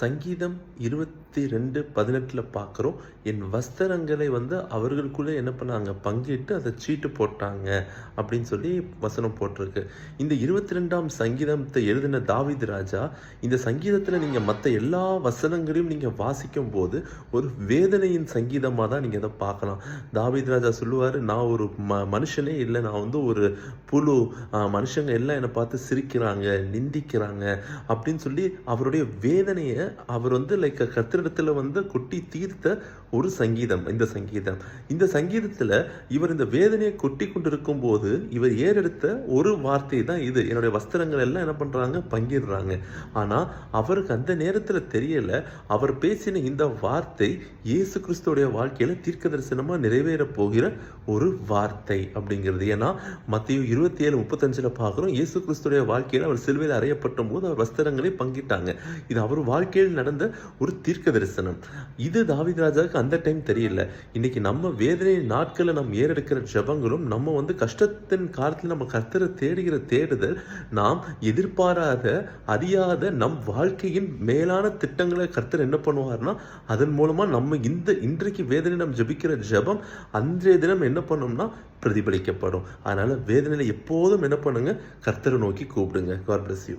சங்கீதம் இருபத்தி ரெண்டு பதினெட்டில் பார்க்குறோம். என் வஸ்திரங்களை வந்து அவர்களுக்குள்ளே என்ன பண்ணாங்க? பங்கிட்டு அதை சீட்டு போட்டாங்க அப்படின்னு சொல்லி வசனம் போட்டிருக்கு. இந்த இருபத்தி ரெண்டாம் சங்கீதத்தை எழுதின தாவித் ராஜா இந்த சங்கீதத்தில் நீங்கள் மற்ற எல்லா வசனங்களையும் நீங்கள் வாசிக்கும் போது ஒரு வேதனையின் சங்கீதமாக தான் நீங்கள் அதை பார்க்கலாம். தாவித் ராஜா சொல்லுவார் நான் ஒரு ம மனுஷனே இல்லை. நான் வந்து ஒரு புழு மனுஷங்க எல்லாம் என்னை பார்த்து சிரிக்கிறாங்க நிந்திக்கிறாங்க அப்படின்னு சொல்லி அவருடைய வேதனையை அவர் வந்து லைக் கத்திரிடத்தில் வந்து கொட்டி தீர்த்த ஒரு சங்கீதம் இந்த சங்கீதம். இந்த சங்கீதத்துல இவர் இந்த வேதனையை கொட்டி கொண்டிருக்கும் போது இவர் ஏறெடுத்த ஒரு வார்த்தை தான் இது. என்னுடைய வஸ்திரங்கள் எல்லாம் என்ன பண்றாங்க? பங்கிடுறாங்க. ஆனா அவருக்கு அந்த நேரத்தில் தெரியல அவர் பேசின இந்த வார்த்தை இயேசு கிறிஸ்துடைய வாழ்க்கையில தீர்க்க தரிசனமா நிறைவேற போகிற ஒரு வார்த்தை அப்படிங்கிறது. ஏன்னா மத்திய இருபத்தி ஏழு முப்பத்தஞ்சுல பார்க்குறோம் இயேசு கிறிஸ்துடைய வாழ்க்கையில் அவர் சிலுவையில் அறையப்பட்ட போது அவர் வஸ்திரங்களை பங்கிட்டாங்க. இது அவர் வாழ்க்கையில் நடந்த ஒரு தீர்க்க தரிசனம் இது தாவித் ராஜாவுக்கு அந்த டைம் தெரியல. இன்னைக்கு நம்ம வேதனை நாட்களில் நம்ம ஏறெடுக்கிற ஜெபங்களும் நம்ம வந்து கஷ்டத்தின் காலத்தில் நம்ம கர்த்தரை தேடுகிற தேடுதல் நாம் எதிர்பாராத அறியாத நம் வாழ்க்கையின் மேலான திட்டங்களை கர்த்தர் என்ன பண்ணுவார்னா அதன் மூலமா நம்ம இந்த இன்றைக்கு வேதனை நம்ம ஜபிக்கிற ஜெபம் அன்றைய தினம் என்ன பண்ணோம்னா பிரதிபலிக்கப்படும். அதனால வேதனையில எப்போதும் என்ன பண்ணுங்க கர்த்தரை நோக்கி கூப்பிடுங்க. God bless you